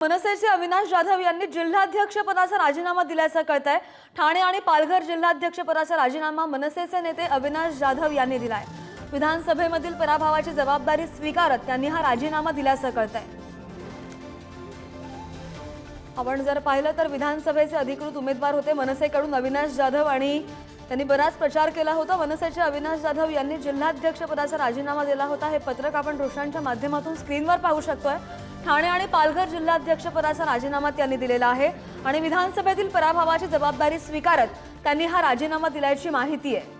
मनसेचे अविनाश जाधव यांनी जिल्हाध्यक्षपदाचा राजीनामा दिल्याचं कळत आहे ठाणे आणि पालघर जिल्हाध्यक्षपदाचा राजीनामा मनसेचे नेते अविनाश जाधव यांनी दिलाय. विधानसभेमधील पराभवाची जबाबदारी स्वीकारत त्यांनी हा राजीनामा दिल्याचं कळत आहे आपण जर पाहिलं तर विधानसभेचे अधिकृत उमेदवार होते मनसेकडून अविनाश जाधव आणि त्यांनी बराच प्रचार केला होता. मनसेचे अविनाश जाधव यांनी जिल्हाध्यक्षपदाचा राजीनामा दिला होता. हे पत्रक आपण दृश्यांच्या माध्यमातून स्क्रीनवर पाहू शकतोय. ठाणे आणि पालघर जिल्हाध्यक्षपदाचा राजीनामा त्यांनी दिलेला आहे आणि विधानसभेतील पराभवाची जबाबदारी स्वीकारत त्यांनी हा राजीनामा दिल्याची माहिती आहे.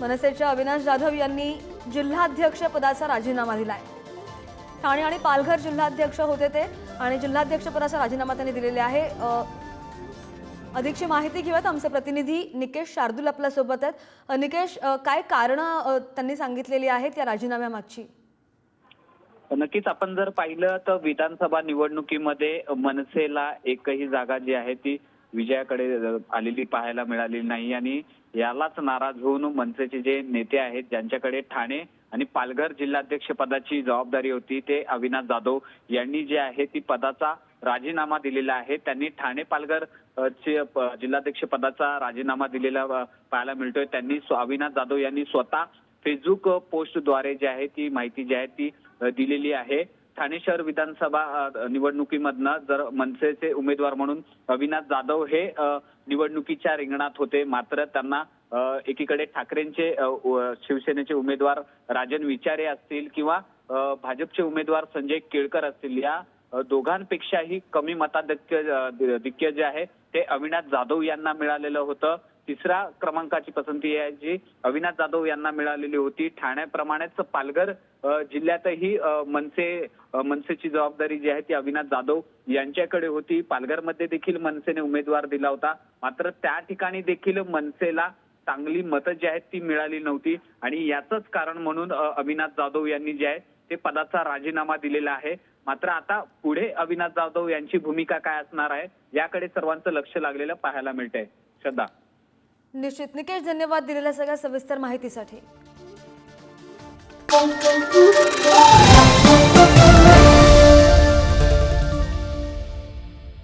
मनसेच्या अविनाश जाधव यांनी जिल्हाध्यक्षपदाचा राजीनामा दिलाय. ठाणे आणि पालघर जिल्हाध्यक्ष होते ते आणि जिल्हाध्यक्षपदाचा राजीनामा त्यांनी दिलेला आहे. अधिकची माहिती घेऊयात. आमचे प्रतिनिधी निकेश शार्दूल आपल्यासोबत आहेत. निकेश काय कारणं त्यांनी सांगितलेली आहेत या राजीनाम्यामागची? नक्कीच आपण जर पाहिलं तर विधानसभा निवडणुकीमध्ये मनसेला एकही जागा जी आहे ती विजयाकडे आलेली पाहायला मिळालेली नाही आणि यालाच नाराज होऊन मनसेचे जे नेते आहेत ज्यांच्याकडे ठाणे आणि पालघर जिल्हाध्यक्ष पदाची जबाबदारी होती ते अविनाश जाधव यांनी जे आहे ती पदाचा राजीनामा दिलेला आहे. त्यांनी ठाणे पालघर जिल्हाध्यक्ष पदाचा राजीनामा दिलेला पाहायला मिळतोय. त्यांनी अविनाश जाधव यांनी स्वतः फेसबुक पोस्टद्वारे जी आहे ती माहिती जी आहे ती दिलेली आहे. ठाणे शहर विधानसभा निवडणुकीमधनं जर मनसेचे उमेदवार म्हणून अविनाश जाधव हे निवडणुकीच्या रिंगणात होते. मात्र त्यांना एकीकडे ठाकरेंचे शिवसेनेचे उमेदवार राजन विचारे असतील किंवा भाजपचे उमेदवार संजय केळकर असतील या दोघांपेक्षाही कमी मताधिक्य दिक्य जे आहे ते अविनाश जाधव यांना मिळालेलं होतं. तिसऱ्या क्रमांकाची पसंती आहे जी अविनाश जाधव यांना मिळालेली होती. ठाण्याप्रमाणेच पालघर जिल्ह्यातही मनसे मनसेची जबाबदारी जी आहे ती अविनाश जाधव यांच्याकडे होती. पालघरमध्ये देखील मनसेने उमेदवार दिला होता. मात्र त्या ठिकाणी देखील मनसेला चांगली मतं जी आहेत ती मिळाली नव्हती. आणि याचंच कारण म्हणून अविनाश जाधव यांनी जे आहे ते पदाचा राजीनामा दिलेला आहे. मात्र आता पुढे अविनाश जाधव यांची भूमिका काय असणार आहे याकडे सर्वांचं लक्ष लागलेलं पाहायला मिळतंय. श्रद्धा. निश्चित. निकेश धन्यवाद दिलेल्या सगळ्या सविस्तर माहितीसाठी.